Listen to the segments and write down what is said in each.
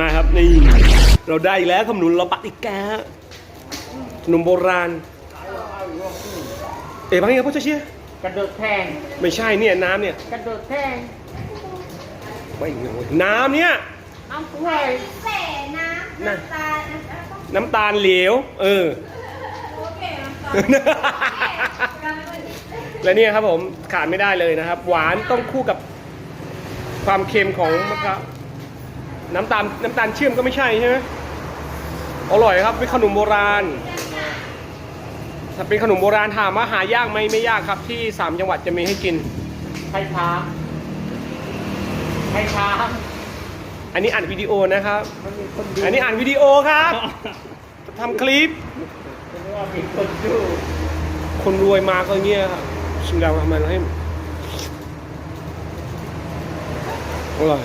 มาครับนี่เราได้อีกแล้วขนมเราปักอีกแกฮะขนมโบราณ เอ๋พังยังพ่อเชี่ยกระโดดแทงไม่ใช่เนี่ยน้ำเนี่ยกระโดดแทงไม่เอาน้ำเนี่ยน้ำกล้วยเสน้ำน้ำตาลน้ำตาลน้ำตาลเหลวเออโอเคน้ำตาลและเนี่ยครับผมขาดไม่ได้เลยนะครับ หวานต้องคู่กับความเค็มของมะพร้าว น้ำตาลน้ำตาลเชื่อมก็ไม่ใช่ใช่ไหมอร่อยครับเป็นขนมโบราณ ถ้าเป็นขนมโบราณถามว่าหายากไหมไม่ยากครับ ที่สามจังหวัดจะมีให้กินใครถามใครถามอันนี้อ่านวิดีโอนะครับมันมีคนดูอันนี้อ่านวิดีโอครับทำคลิปมันว่ามีคนดูคนรวยมาก็เงี้ยครับชิมดาวทำไมเราให้อร่อย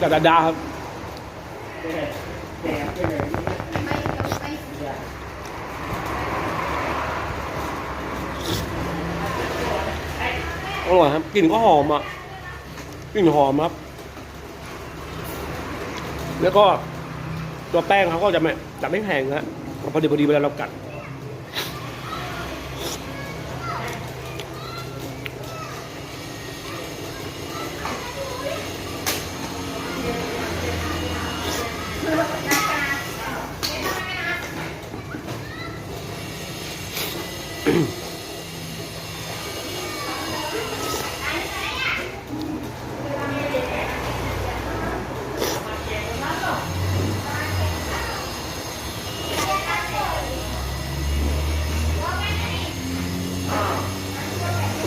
ครับดาดาดาครับอร่อยครับกลิ่นก็หอมอะกลิ่นหอมครับ แล้วก็ตัวแป้งเขาก็จะไม่จะไม่แข็งฮะพอดีพอดีเวลาเรากัด ภา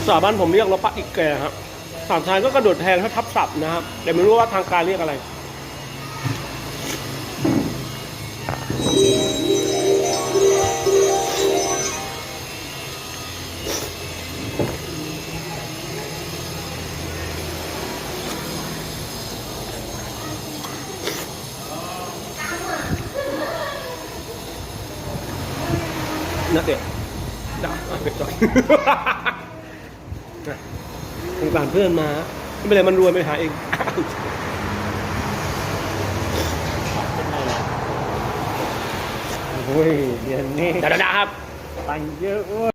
ษาบ้านผมเรียกเราปักอีกแกครับสามชายก็กระโดดแทงถ้าทับศัพท์นะครับ แต่ไม่รู้ว่าทางการเรียกอะไร นักเด็กด่าเอาไปก่อนนะสงสารเพื่อนมาไม่เป็นไรมันรวยไปหาเองโอ้ยเดี๋ยวนี้ดาดาดาครับตังค์เยอะเว้ย